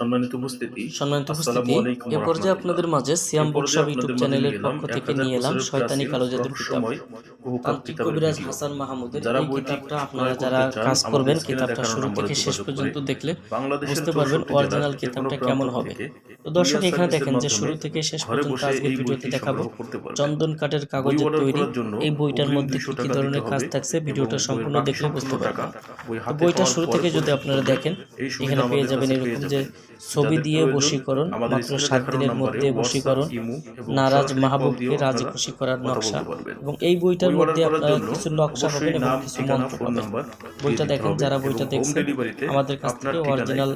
সম্মানিত উপস্থিতি। সম্মানিত উপস্থিতি। এ পর্যায়ে আপনাদের মাঝে সিয়াম বর্ষা ইউটিউব চ্যানেলের পক্ষ থেকে নিয়ে এলাম শয়তানি কালো জাদুর কিতাব। রহস্যময় বহুকাল তান্ত্রিক কিতাবের কবিরাজ হাসান মাহমুদের যারা কিতাবটা আপনারা যারা কাজ করবেন কিতাবটা শুরু থেকে শেষ পর্যন্ত দেখলে বুঝতে পারবেন অরিজিনাল কিতাবটা কেমন হবে। তো দর্শক এখানে দেখেন যে শুরু থেকে শেষ পর্যন্ত আজকের ভিডিওতে দেখাবো। সংগ্রহ করতে পারবেন। চন্দন কাঠের কাগজের তৈরি এই বইটার মধ্যে কি কি ধরনের কাজ থাকছে ভিডিওটা সম্পূর্ণ দেখলে বুঝতে পারবেন। বইটা শুরু থেকে যদি আপনারা দেখেন এখানে পেয়ে যাবেন এরকম যে ছবি দিয়ে বশীকরণ মাত্র সাত দিনের মধ্যে বশীকরণ নারাজ মাহবুবকে রাজি খুশি করার নকশা এবং এই বইটার বই মধ্যে আপনারা কিছু নকশা পাবেন এবং কিছু মন্ত্র ফোন পাবেন নাম্বার বইটা দেখেন যারা বইটা দেখছেন আমাদের কাছ থেকে অরিজিনাল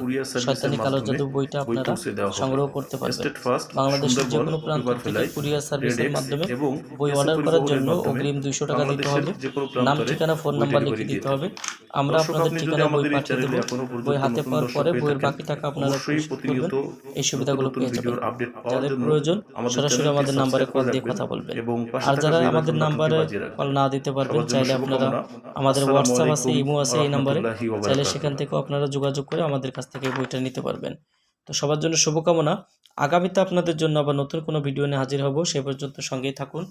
শয়তানি কালো জাদু বইটা আপনারা হবে। সংগ্রহ করতে পারবেন। বাংলাদেশের যে কোনো প্রান্ত থেকে কুরিয়ার সার্ভিসের মাধ্যমে এবং বই অর্ডার করার জন্য অগ্রিম দুইশো টাকা দিতে হবে। নাম ঠিকানা ফোন নাম্বার লিখে দিতে হবে। আমরা আপনাদের ঠিকানা বই পাঠিয়ে দেবো বই হাতে পাওয়ার পরে বইয়ের বাকি টাকা আপনারা পরিশোধ করবেন। এই সুবিধাগুলো পেয়ে যাবেন। আপডেট পাওয়ার যাদের জন্য প্রয়োজন আমাদের সরাসরি আমাদের নাম্বারে কল দিয়ে কথা বলবেন এবং আর যারা আমাদের নাম্বারে। কল না দিতে পারবেন চাইলে আপনারা আমাদের হোয়াটসঅ্যাপ আছে ইমো আছে এই নাম্বারে। চাইলে সেখান থেকেও আপনারা যোগাযোগ করে আমাদের কাছ থেকে বইটা নিতে পারবেন। তো সবার জন্য শুভকামনা। আগামীতে আপনাদের জন্য আবার নতুন কোনো ভিডিও নিয়ে হাজির হব সে পর্যন্ত সঙ্গেই থাকুন।